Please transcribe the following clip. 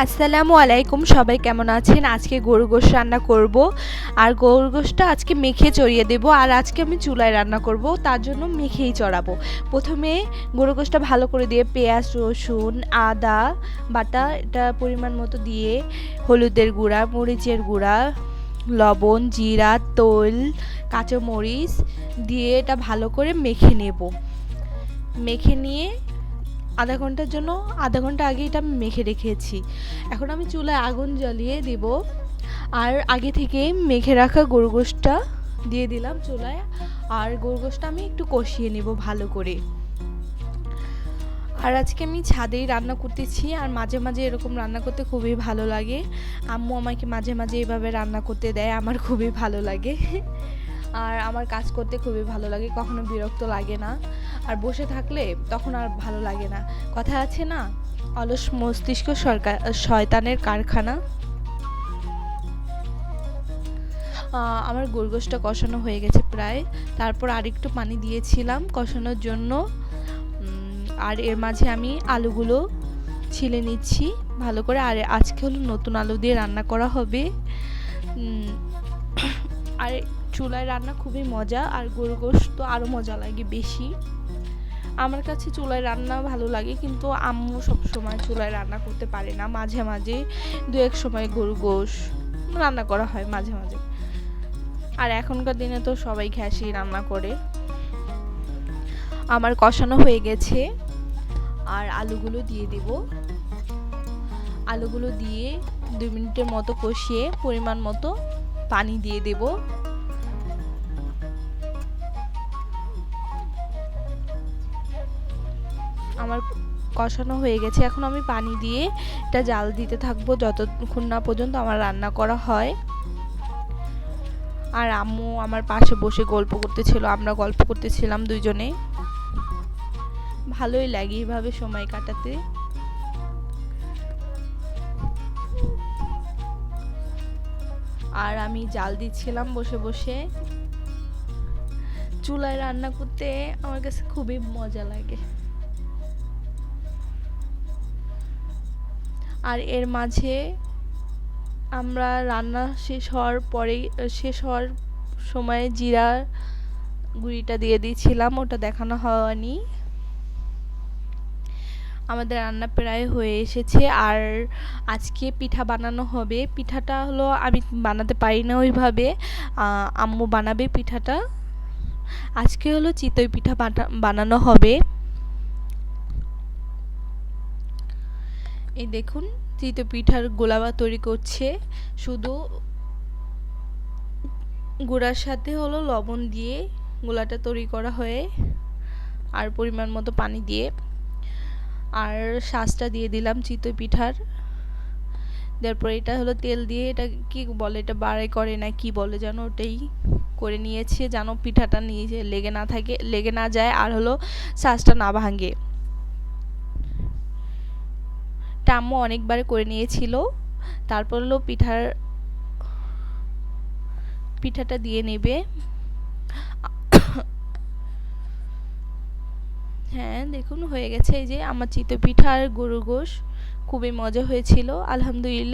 আসসালামু আলাইকুম, সবাই কেমন আছেন? আজকে গরু গোশ রান্না করব। আর গরু গোশটা আজকে মেখে চড়িয়ে দেব। আর আজকে আমি চুলায় রান্না করব, তার জন্য মেখেই চড়াবো। প্রথমে গরু গোশটা ভালো করে দিয়ে পেঁয়াজ, রসুন, আদা, বাটা, এটা পরিমাণ মতো দিয়ে হলুদের গুঁড়া, মরিচের গুঁড়া, লবণ, জিরা, তৈল, কাঁচামরিচ দিয়ে এটা ভালো করে মেখে নেব। মেখে নিয়ে আধা ঘণ্টার জন্য, আধা ঘণ্টা আগে এটা আমি মেখে রেখেছি। এখন আমি চুলায় আগুন জ্বালিয়ে দেব। আর আগে থেকে মেখে রাখা গরু দিয়ে দিলাম চুলায়। আর গরু আমি একটু কষিয়ে নেব ভালো করে। আর আজকে আমি ছাদেই রান্না করতেছি, আর মাঝে মাঝে এরকম রান্না করতে খুবই ভালো লাগে। আম্মু আমাকে মাঝে মাঝে এভাবে রান্না করতে দেয়, আমার খুবই ভালো লাগে। আর আমার কাজ করতে খুবই ভালো লাগে, কখনো বিরক্ত লাগে না। আর বসে থাকলে তখন আর ভালো লাগে না। কথা আছে না, অলস মস্তিষ্ক সরকার, শয়তানের কারখানা। আমার গোলগোশটা কষানো হয়ে গেছে প্রায়। তারপর আরেকটু পানি দিয়েছিলাম কষানোর জন্য। আর এর মাঝে আমি আলুগুলো ছিলে নিচ্ছি। ভালো করে আর আজকে হলো নতুন আলু দিয়ে রান্না করা হবে। আর চুলায় রান্না খুবই মজা, আর গরু গোশ তো আরও মজা লাগে বেশি। আমার কাছে চুলায় রান্না ভালো লাগে, কিন্তু আম্মু সবসময় চুলায় রান্না করতে পারে না। মাঝে মাঝে দু এক সময় গরু গোশ রান্না করা হয় মাঝে মাঝে। আর এখনকার দিনে তো সবাই ঘ্যাসি রান্না করে। আমার কষানো হয়ে গেছে, আর আলুগুলো দিয়ে দেব। আলুগুলো দিয়ে দুই মিনিটের মতো কষিয়ে পরিমাণ মতো পানি দিয়ে দেব। আমার কষানো হয়ে গেছে। এখন আমি পানি দিয়ে এটা জাল দিতে থাকব যতক্ষণ না পর্যন্ত আমার রান্না করা হয়। আর আম্মু আমার পাশে বসে গল্প করতেছিল, আমরা গল্প করতেছিলাম দুইজনে। ভালোই লাগে এভাবে সময় কাটাতে। আর আমি জাল দিচ্ছিলাম বসে বসে। চুলায় রান্না করতে আমার কাছে খুবই মজা লাগে। আর এর মাঝে আমরা রান্না শেষ হওয়ার পরেই, শেষ হওয়ার সময় জিরা গুঁড়িটা দিয়ে দিয়েছিলাম, ওটা দেখানো হয়নি। আমাদের রান্না প্রায় হয়ে এসেছে, আর আজকে পিঠা বানানো হবে। পিঠাটা হলো আমি বানাতে পারি না ওইভাবে আম্মু বানাবে পিঠাটা। আজকে হলো চিতই পিঠা বানানো হবে। এই দেখুন চিতই পিঠার গোলাবা তৈরি করছে। শুধু গুঁড়ার সাথে হলো লবণ দিয়ে গোলাটা তৈরি করা হয়ে, আর পরিমাণ মতো পানি দিয়ে। আর শাঁসটা দিয়ে দিলাম চিতই পিঠার। তারপর এটা হলো তেল দিয়ে, এটা কি বলে, এটা বাড়াই করে না কি বলে যেন ওটাই করে নিয়েছে। যেন পিঠাটা নিয়ে লেগে না থাকে, লেগে না যায়, আর হলো শাঁসটা না ভাঙে। টাম্মু অনেকবার করে নিয়েছিল। তারপর হলো পিঠার, পিঠাটা দিয়ে নেবে। হ্যাঁ দেখুন, হয়ে গেছে। এই যে আমার চিত পিঠার গরুর গোশ, খুবই মজা হয়েছিল। আলহামদুলিল্লাহ।